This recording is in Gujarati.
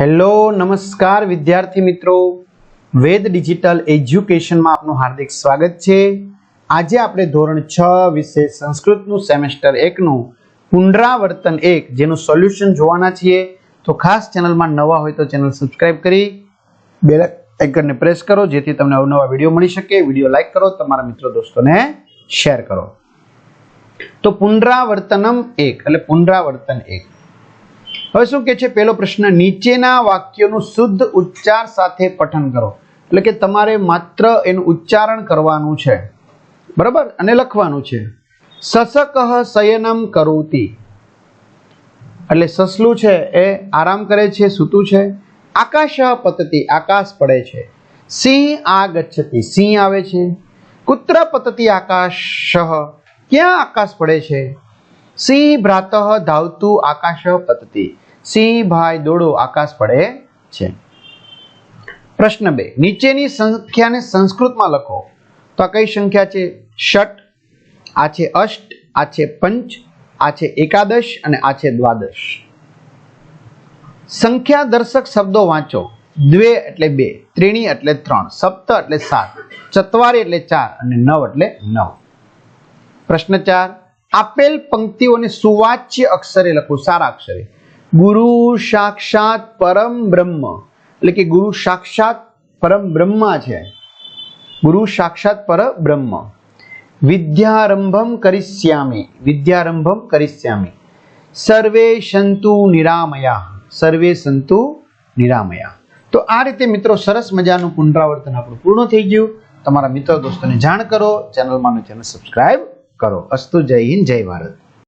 હેલો, નમસ્કાર વિદ્યાર્થી મિત્રો. વેદ ડિજિટલ એજ્યુકેશનમાં આપનું હાર્દિક સ્વાગત છે. આજે આપણે ધોરણ છ વિશે સંસ્કૃતનું સેમેસ્ટર એકનું પુનરાવર્તન એક જેનું સોલ્યુશન જોવાના છીએ. તો ખાસ ચેનલમાં નવા હોય તો ચેનલ સબસ્ક્રાઇબ કરી, બેલ આઇકનને પ્રેસ કરો, જેથી તમને અવનવા વીડિયો મળી શકે. વીડિયો લાઇક કરો, તમારા મિત્રો દોસ્તોને શેર કરો. તો પુનરાવર્તનમ એક, એટલે પુનરાવર્તન એક. હવે શું કે છે? પહેલો પ્રશ્ન, નીચેના વાક્યનું શુદ્ધ ઉચ્ચાર સાથે પઠન કરો. એટલે કે તમારે માત્ર એનું ઉચ્ચારણ કરવાનું છે. બરાબર? અને લખવાનું છે. સસકહ શયનમ કરોતી. એટલે સસલું છે એ આરામ કરે છે, સૂતું છે. આકાશ પતતી, આકાશ પડે છે. સિંહ આ ગચ્છતી સિંહ આવે છે. કુત્ર પતતી આકાશ, ક્યાં આકાશ પડે છે? સિંહ ભ્રાતઃ ધાવતું આકાશ પતતી. સિંહ ભાઈ દોડો આકાશ પડે છે. પ્રશ્ન બે, નીચેની સંખ્યાને સંસ્કૃતમાં લખો. તો આ કઈ સંખ્યા છે? ષટ આ છે અષ્ટ, આ છે પંચ, આ છે એકાદશ અને આ છે દ્વાદશ. સંખ્યા દર્શક શબ્દો વાંચો. દ્વે એટલે બે, ત્રીણી એટલે ત્રણ, સપ્ત એટલે સાત, ચત્વારી એટલે ચાર અને નવ એટલે નવ. પ્રશ્ન ચાર, આપેલ પંક્તિઓને સુવાચ્ય અક્ષરે લખો, સારા અક્ષરે. ગુરુ સાક્ષાત પરમ બ્રહ્મ. એટલે કે ગુરુ સાક્ષાત પરમ બ્રહ્મા છે. ગુરુ સાક્ષાત પર બ્રહ્મ. વિદ્યારંભમ કરિષ્યામી. વિદ્યારંભમ કરિષ્યામી. સર્વે સંતુ નિરામયા. સર્વે સંતુ નિરામયા. તો આ રીતે મિત્રો સરસ મજાનું પુનરાવર્તન આપણું પૂર્ણ થઈ ગયું. તમારા મિત્ર, દોસ્તોને જાણ કરો. ચેનલમાં ચેનલ સબસ્ક્રાઇબ કરો. અસ્તુ જય હિન્દ, જય ભારત.